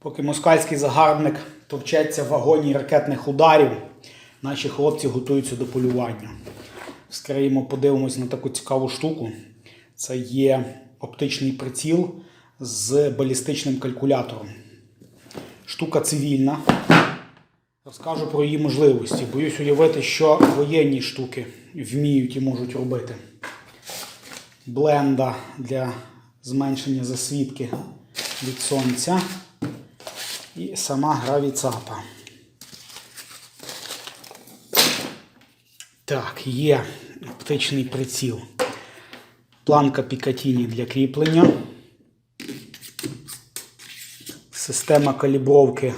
Поки москальський загарбник товчеться в вагоні ракетних ударів, наші хлопці готуються до полювання. Скриємо, подивимось на таку цікаву штуку. Це є оптичний приціл з балістичним калькулятором. Штука цивільна. Розкажу про її можливості. Боюсь уявити, що воєнні штуки вміють і можуть робити. Бленда для зменшення засвідки від сонця. І сама гравіцапа. Так, є оптичний приціл. Планка Пікатіні для кріплення. Система калібровки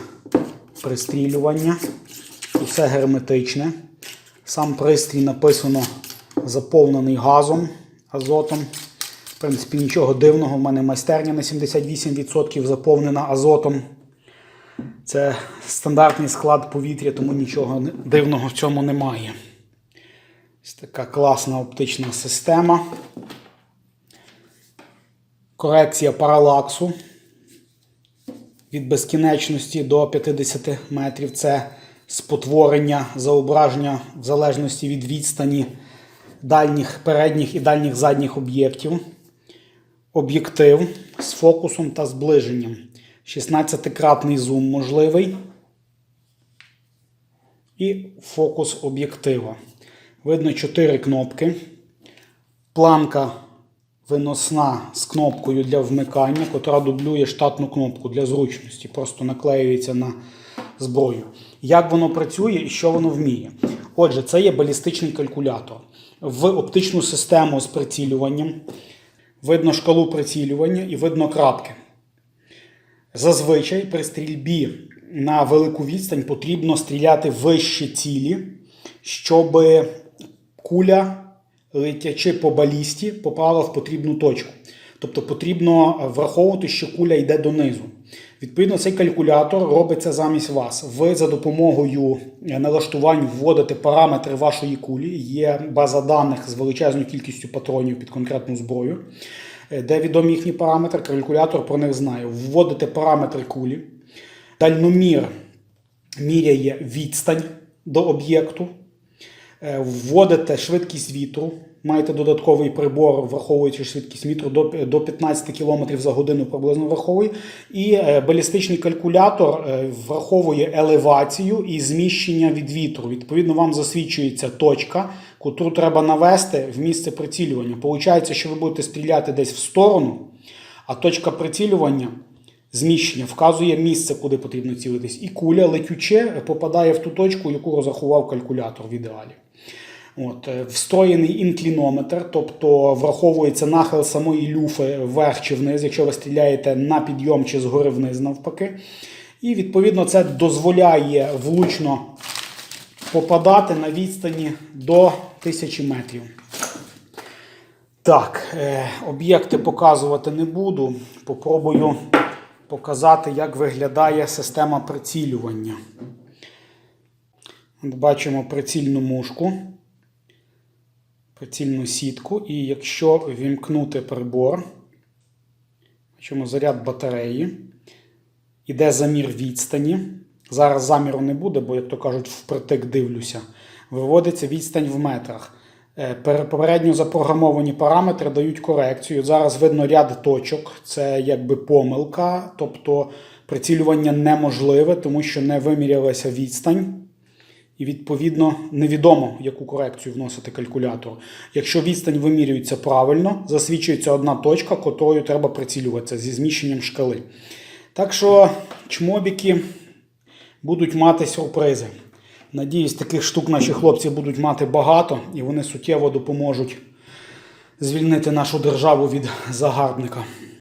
пристрілювання. Усе герметичне. Сам пристрій написано заповнений газом, азотом. В принципі, нічого дивного. В мене майстерня на 78% заповнена азотом. Це стандартний склад повітря, тому нічого дивного в цьому немає. Ось така класна оптична система. Корекція паралаксу від безкінечності до 50 метрів. Це спотворення зображення в залежності від відстані дальніх передніх і дальніх задніх об'єктів. Об'єктив з фокусом та зближенням. 16-кратний зум можливий. І фокус об'єктива. Видно 4 кнопки. Планка виносна з кнопкою для вмикання, котра дублює штатну кнопку для зручності. Просто наклеюється на зброю. Як воно працює і що воно вміє? Отже, це є балістичний калькулятор. В оптичну систему з прицілюванням видно шкалу прицілювання і видно крапки. Зазвичай при стрільбі на велику відстань потрібно стріляти вище цілі, щоб куля, летячи по балісті, попала в потрібну точку. Тобто потрібно враховувати, що куля йде донизу. Відповідно, цей калькулятор робиться замість вас. Ви за допомогою налаштувань вводите параметри вашої кулі. Є база даних з величезною кількістю патронів під конкретну зброю де відомі їхні параметри, калькулятор про них знає. Вводите параметри кулі, дальномір міряє відстань до об'єкту, Е, вводите швидкість вітру, маєте додатковий прибор, враховуючи швидкість вітру до, до 15 км за годину приблизно враховує. І е, балістичний калькулятор е, враховує елевацію і зміщення від вітру. Відповідно, вам засвідчується точка, котру треба навести в місце прицілювання. Получається, що ви будете стріляти десь в сторону, а точка прицілювання. Зміщення вказує місце, куди потрібно цілитись, і куля летюче попадає в ту точку, яку розрахував калькулятор в ідеалі. От, е, Встроєний інклінометр, тобто враховується нахил самої люфи вверх чи вниз, якщо ви стріляєте на підйом чи згори вниз навпаки. І відповідно це дозволяє влучно попадати на відстані до 1000 метрів. Так, е, об'єкти показувати не буду. Попробую показати, як виглядає система прицілювання. От бачимо прицільну мушку, прицільну сітку, і якщо вімкнути прибор, бачимо заряд батареї, іде замір відстані. Зараз заміру не буде, бо, як то кажуть, впритик дивлюся. Виводиться відстань в метрах. Е, Попередньо запрограмовані параметри дають корекцію. Зараз видно ряд точок, це якби помилка, тобто прицілювання неможливе, тому що не вимірялася відстань. І, відповідно, невідомо, яку корекцію вносити калькулятор. Якщо відстань вимірюється правильно, засвідчується одна точка, котрою треба прицілюватися зі зміщенням шкали. Так що чмобіки будуть мати сюрпризи. Надіюсь, таких штук наші хлопці будуть мати багато і вони суттєво допоможуть звільнити нашу державу від загарбника.